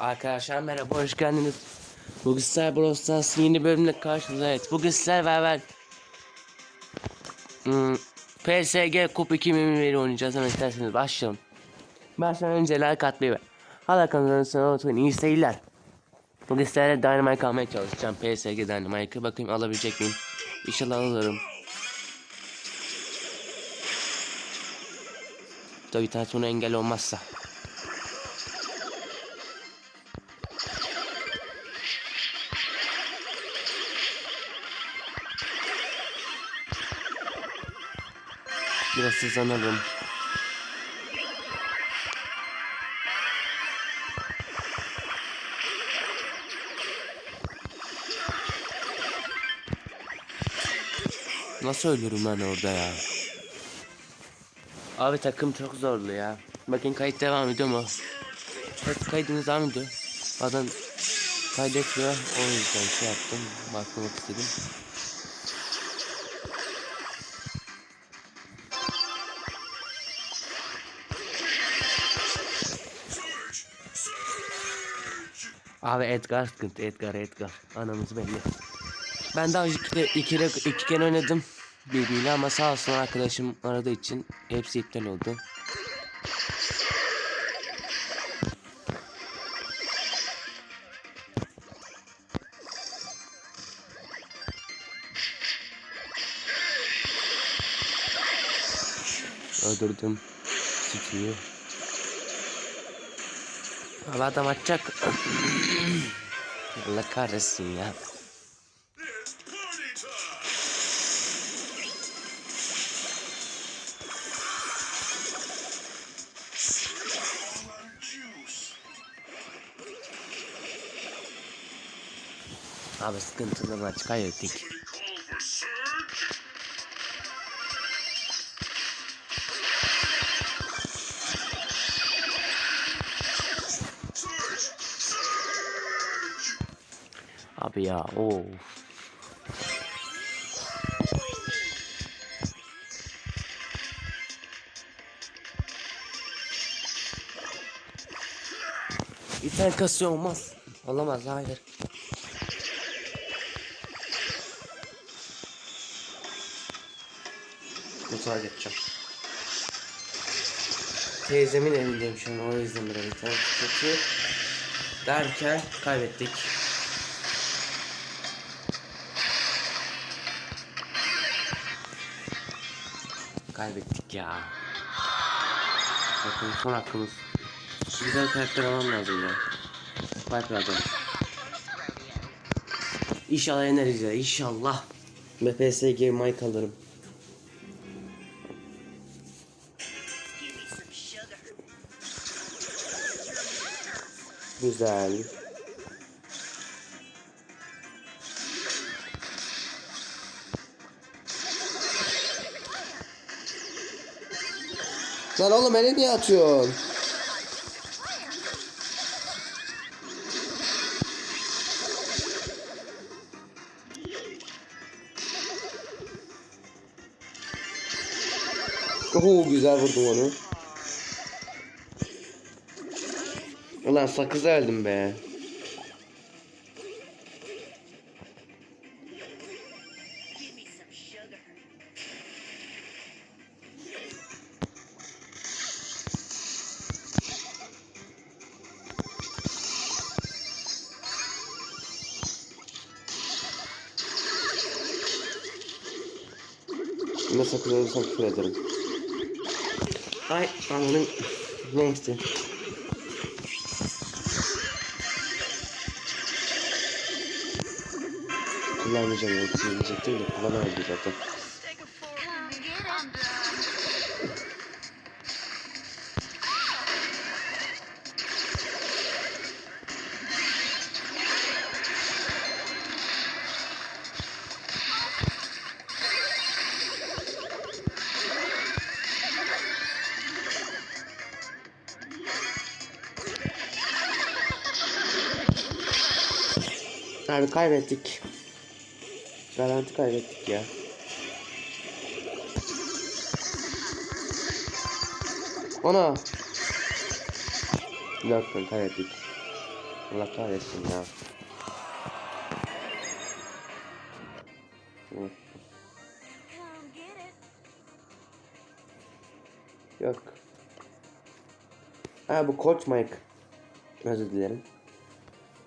Arkadaşlar merhaba hoş geldiniz. Bugün sizler Brawl yeni bölümle karşınızdayız. Bugün sizler beraber hmm, PSG Kup 2021 oynayacağız ama isterseniz başlayalım. Başlamadan önce like atmayı ve hala kanalına abone olmayı iyi seyirler. Bugün sizlerle Dynamite almaya çalışacağım. PSG Dynamite'ı bakayım alabilecek miyim? İnşallah alırım. Tabii bunu engel olmazsa. Biraz hızlanalım. Nasıl ölürüm ben orada ya? Abi takım çok zorlu ya. Bakın kayıt devam ediyor mu? Evet kaydımız devam ediyor. Adam kaydetmiyor. O yüzden şey yaptım. Bakmak istedim. Abi Edgar sıkıntı. Edgar Edgar. Anamız belli. Ben daha önce iki, iki, iki, kere oynadım birbiriyle ama sağ olsun arkadaşım aradığı için hepsi iptal oldu. Öldürdüm. Sıçıyor. Abi adam açacak. Allah kahretsin ya. Abi sıkıntılı maç kaybettik. Abi ya of. Tane kasıyor olmaz. Olamaz hayır. Mutfağa geçeceğim. Teyzemin evindeyim şu an o yüzden biraz internet kötü. Derken kaybettik. Kaybettik ya. Bakın son hakkımız. Şu güzel karakter almam lazım ya. Bak lazım. İnşallah yeneriz ya inşallah. Ve PSG Mike alırım. Güzel. Lan oğlum beni niye atıyorsun? Oo güzel vurdum onu. Ulan sakıza öldüm be. Ne sakız olursam küfür ederim. Ay ananın neyse. Kullanmayacağım ya. Diyecek değil de kullanamayız zaten. Abi kaybettik. Garanti kaybettik ya. Ana. Bir dakika kaybettik. Allah kahretsin ya. Yok. Ha bu Coach Mike. Özür dilerim.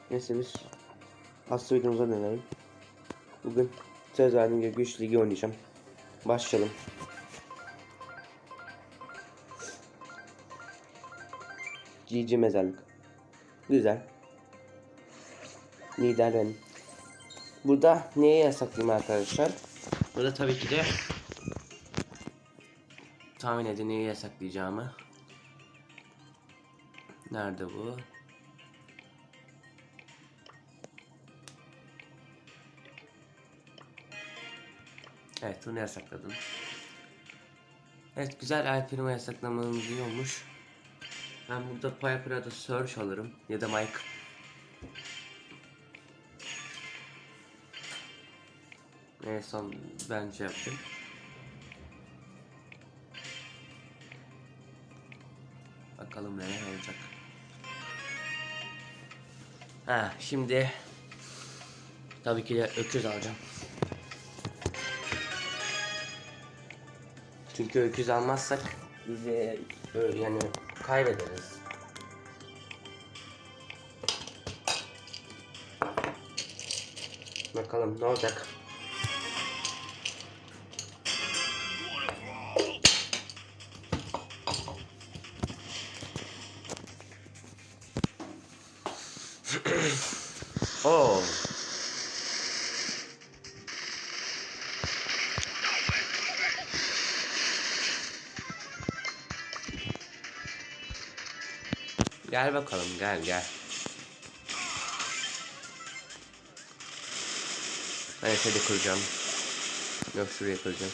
Neyse biz hasta videomuza dönelim. Bugün söz gibi güç ligi oynayacağım. Başlayalım. GG mezarlık. Güzel. Lider benim. Burada neye yasaklayayım arkadaşlar? Burada tabii ki de tahmin edin neyi yasaklayacağımı. Nerede bu? Evet bunu yasakladım. Evet güzel El Primo yasaklamamız iyi olmuş. Ben burada Piper'a da Search alırım ya da Mike. En son bence yaptım. Bakalım neler olacak. Ha şimdi tabii ki de öküz alacağım. Çünkü öküz almazsak bizi ö- yani kaybederiz. Bakalım ne olacak. Oh. Gel bakalım gel gel. Ben seni kıracağım. Yok şuraya kıracağım.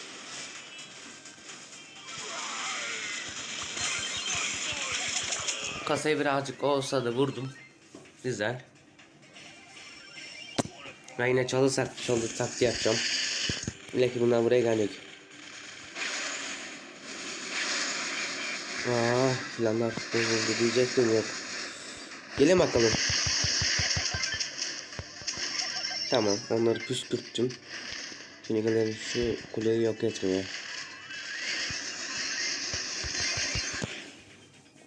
Kasayı birazcık olsa da vurdum. Güzel. Ben yine çalı sak çalı taktiği yapacağım. Bile ki bunlar buraya gelecek. Aa, planlar bozuldu diyecektim yok. Gelin bakalım. Tamam, onları püskürttüm. Şimdi gelelim şu kuleyi yok etmeye.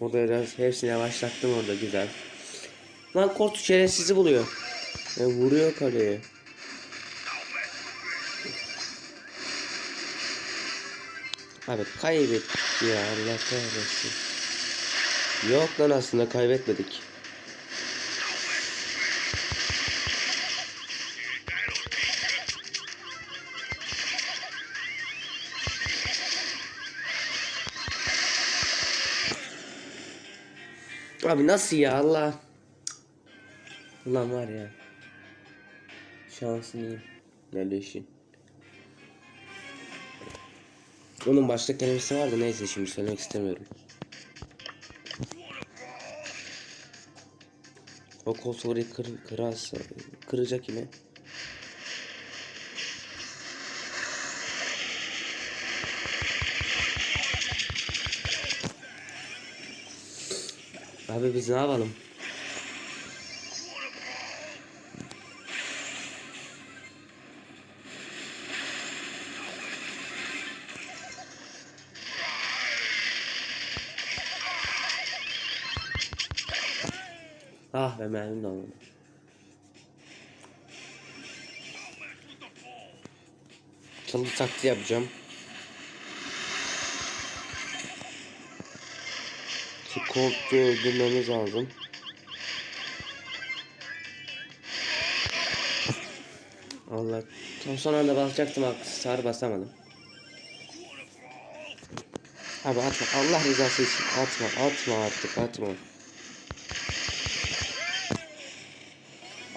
Orada biraz hepsini yavaşlattım orada güzel. Lan kort şerefsizi buluyor. E, vuruyor kaleye. Abi kaybettik ya Allah kahretsin. Yok lan aslında kaybetmedik. Abi nasıl ya Allah. Ulan var ya. Şansın iyi. Yerleşin. Onun başka kelimesi vardı neyse şimdi söylemek istemiyorum. O konsolu kır, kırarsa kıracak yine. Abi biz ne yapalım? Ah be mermim de olmadı. Çalı taktiği yapacağım. Koltuğu öldürmemiz lazım. Allah. Tam son anda basacaktım aksesuar basamadım. Abi atma. Allah rızası için atma. Atma artık atma.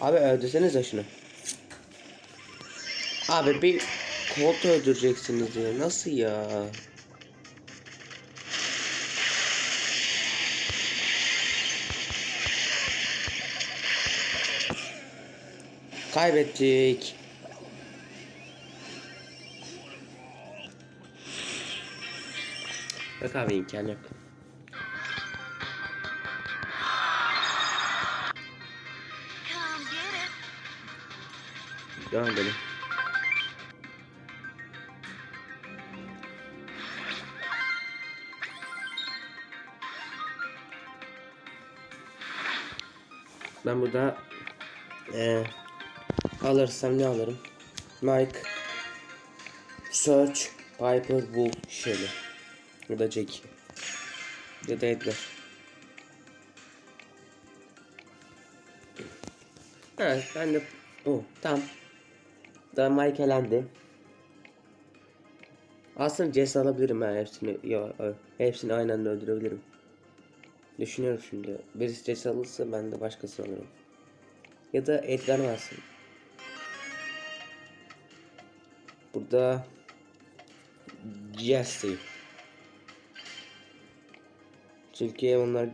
Abi öldürsenize şunu. Abi bir koltuğu öldüreceksiniz ya. Nasıl ya? Kaybettik. Yok abi imkan yok. Devam edelim. Ben burada eee alırsam ne alırım? Mike Search Piper Wolf Shelly. Ya da Jackie. Ya da Edgar. Evet ben de o tamam Daha Mike elendi Aslında Jess alabilirim ben hepsini ya, hepsini aynı anda öldürebilirim Düşünüyorum şimdi birisi Jess alırsa ben de başkası alırım Ya da Edgar varsın Burada Jesse. Çünkü onlar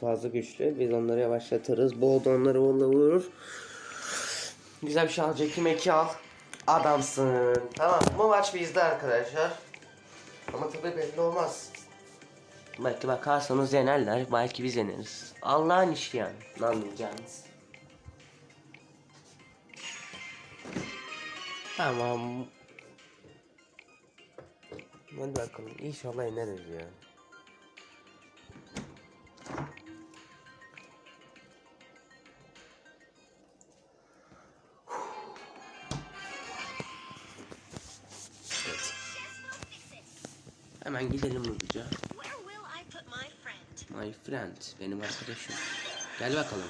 fazla güçlü. Biz onları yavaşlatırız. Bolt onları onunla vurur. Güzel bir şey al. Jackie Mac'i al. Adamsın. Tamam bu maç bizde arkadaşlar. Ama tabii belli olmaz. Belki bakarsanız yenerler. Belki biz yeneriz. Allah'ın işi yani. Ne anlayacağınız. Tamam. Hadi bakalım. İnşallah ineriz ya. Hemen gidelim hızlıca. My friend? Benim arkadaşım. Gel bakalım.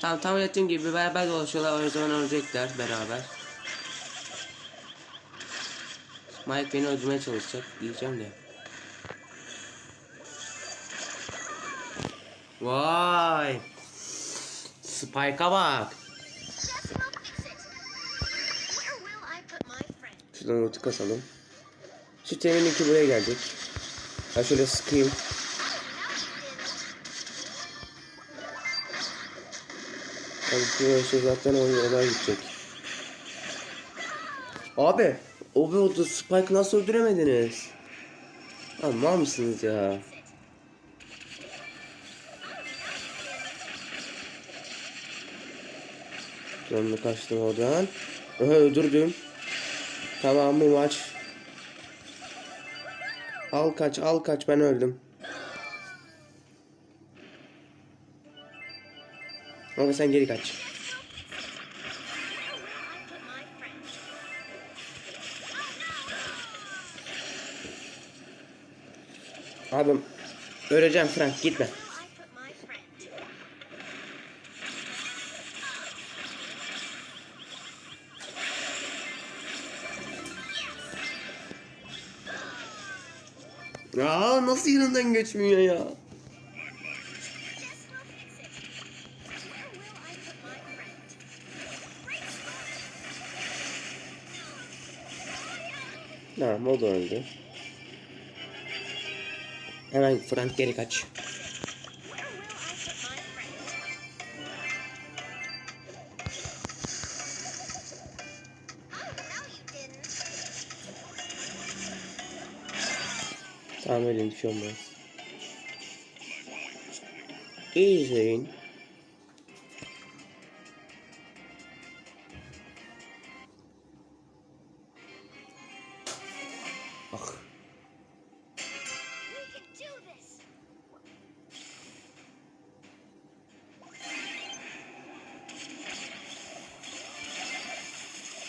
Tamam tahmin ettiğim gibi beraber dolaşıyorlar. O zaman ölecekler beraber. Mike beni öldürmeye çalışacak diyeceğim de. Vay. Spike'a bak. Şuradan ulti kasalım. Şu temin iki buraya gelecek. Ha şöyle sıkayım. Abi şu şey zaten o olay gidecek. Abi o bir oldu Spike nasıl öldüremediniz? Abi mal mısınız ya? Canını kaçtım oradan. Öldürdüm. Tamam bu maç. Al kaç al kaç ben öldüm. Ama sen geri kaç. Abim öleceğim Frank gitme. Yanından geçmiyor ya? Tamam o da öldü. Hemen Frank geri kaç. Tamam öyle bir şey olmaz. İzleyin. Ah.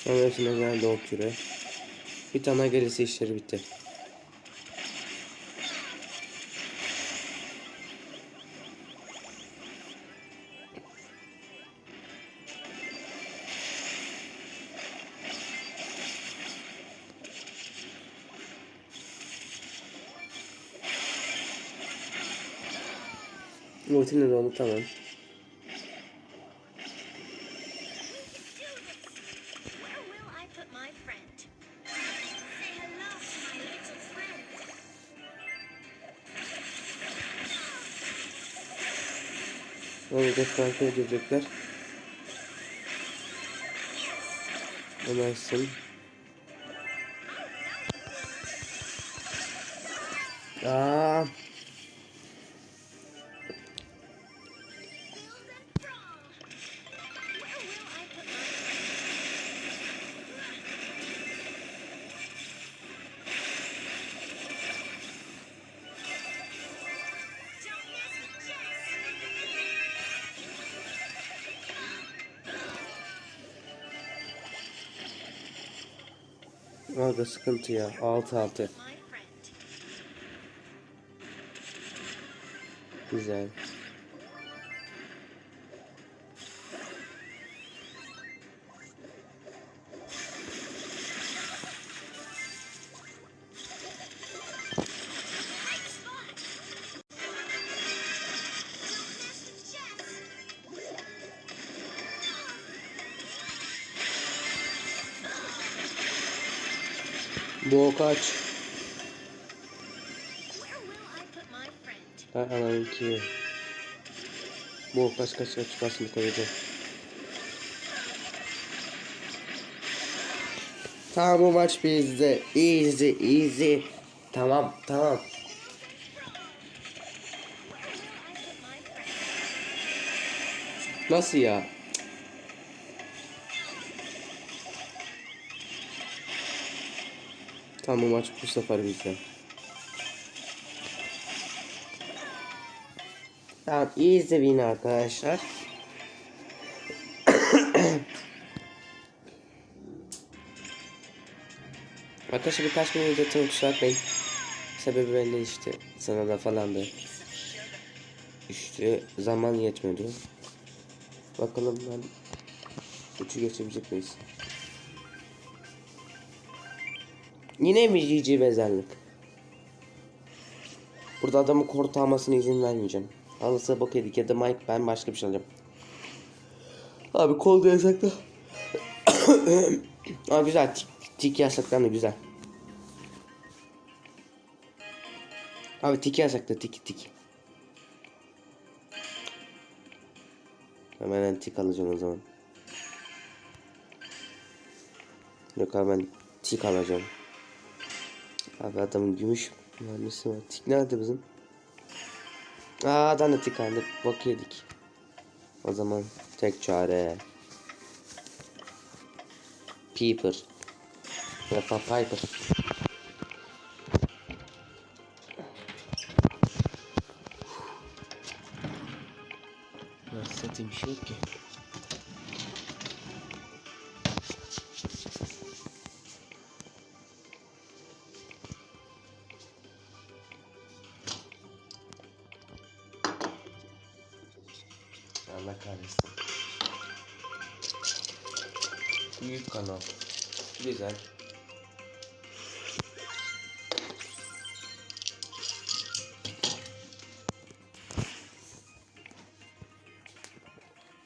Ama hepsine geldi o küre. Bir tane gerisi işleri bitti. My little friend. Onu da Frank'a öldürecekler. Ömersin. Orada sıkıntı ya. 6-6. My friend. Güzel. Bu kaç? Ha ananın ki. Bu kaç kaç kaç basını koyacağım. Tamam bu maç bizde. Easy easy. Tamam tamam. Nasıl ya? Tamam maç bu sefer bizde. Tamam easy win arkadaşlar. Arkadaşlar birkaç gün tüm kusura bakmayın. Sebebi belli işte. Sınavda falandı. İşte zaman yetmedi. Bakalım ben üçü geçebilecek miyiz? Yine mi GG mezarlık? Burada adamı kort almasına izin vermeyeceğim. Alırsa bok yedik ya da Mike ben başka bir şey alacağım. Abi kol da yasakla. Aa güzel tik, tik yasaklandı güzel. Abi tiki yasakla tiki tiki. Hemen tik alacağım o zaman. Yok abi ben tik alacağım. Abi adamın gümüş mühendisi var. Tik nerede bizim? Aa da tik aldı. Bok yedik. O zaman tek çare. Peeper. Ya da Piper. Nasıl satayım şey ki. Allah kahretsin. Büyük kanal. Güzel.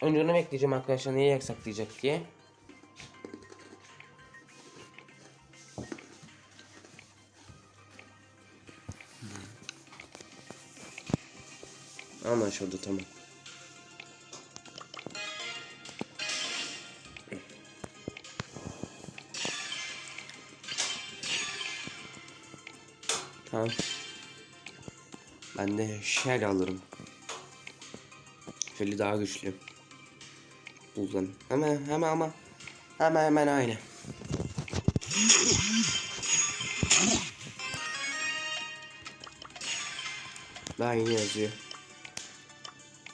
Önce onu bekleyeceğim arkadaşlar neyi yaksaklayacak diye. Anlaşıldı. Tamam. Ben de shell alırım. Shell'i daha güçlü. Buldan. Hemen hemen ama hemen hemen aynı. Daha yeni yazıyor.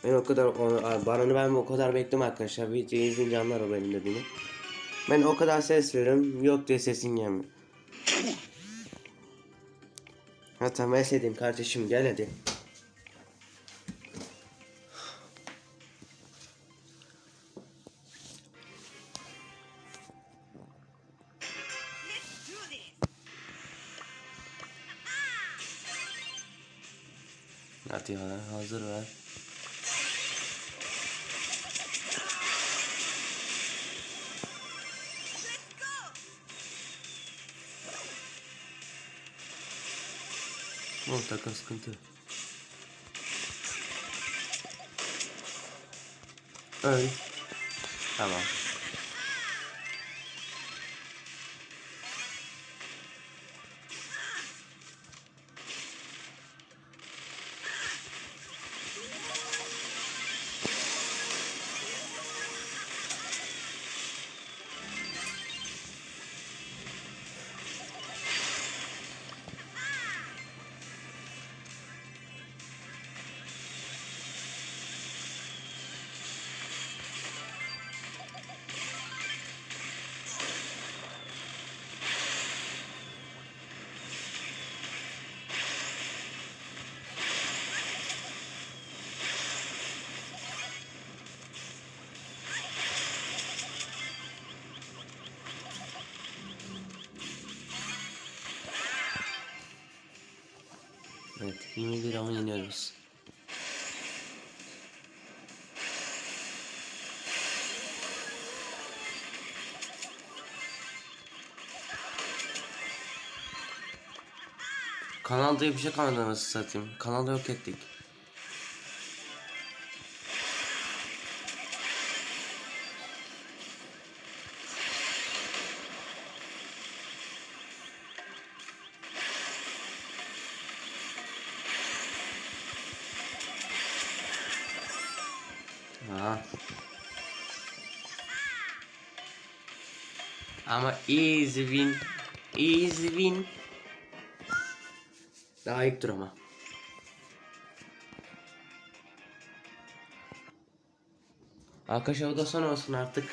Ben o kadar o, Baron'u ben o kadar bekledim arkadaşlar. Videoyu izleyince anlar o benim dediğimi. Ben o kadar ses veriyorum. Yok diye sesin gelmiyor. Hatta ben sevdiğim kardeşim gel. Hadi 10 dakika sıkıntı. Öl. Tamam. 21 ama yeniyoruz. Kanal diye bir şey kalmadı nasıl satayım. Kanalı yok ettik. Ama easy win. Easy win. Daha ilk tur ama. Arkadaşlar bu da son olsun artık.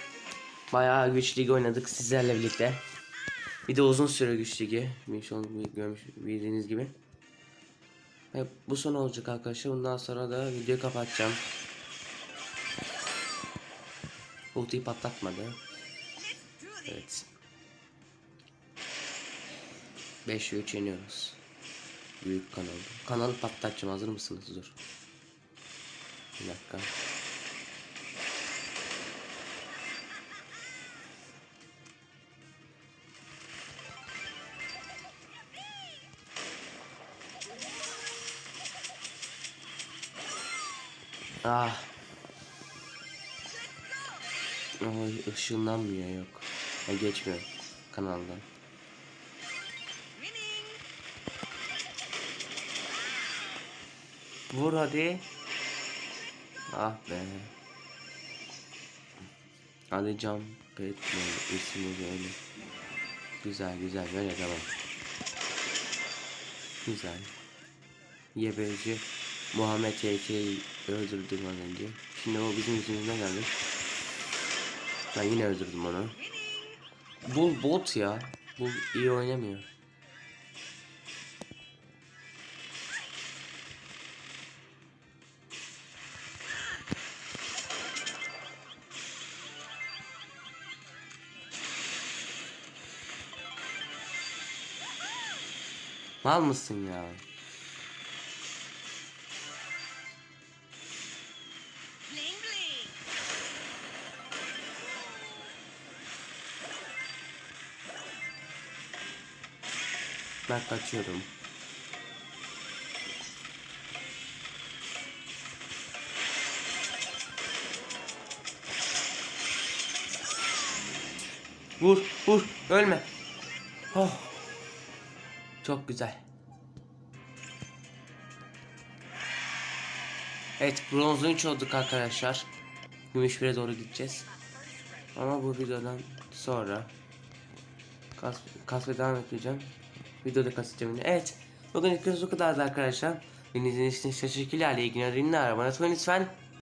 Bayağı güç ligi oynadık sizlerle birlikte. Bir de uzun süre güç ligi. Görmüş bildiğiniz gibi. Ve bu son olacak arkadaşlar. Bundan sonra da videoyu kapatacağım. Ultiyi patlatmadı. Evet. 5 3 yeniyoruz. Büyük kanal. Kanalı patlatacağım hazır mısınız? Dur. Bir dakika. Ah. Ay ışınlanmıyor yok. Ha, geçmiyor kanaldan. Vur hadi. Ah be. Hadi jump et mi ismi böyle. Güzel güzel böyle devam. Güzel. Yebeci Muhammed YT'yi öldürdüm az önce. Şimdi o bizim yüzümüzden geldi. Ben yine öldürdüm onu. Bull bot ya. Bull iyi oynamıyor. Mal mısın ya? Ben kaçıyorum. Vur, vur, ölme. Oh. Çok güzel. Evet, bronz 3 olduk arkadaşlar. Gümüş 1'e doğru gideceğiz. Ama bu videodan sonra kas, kasmaya devam edeceğim. Videoda yine. Evet. Bugün ilk bu kadardı arkadaşlar. Beni izlediğiniz için teşekkürler. İyi günler. İyi günler. Bana lütfen.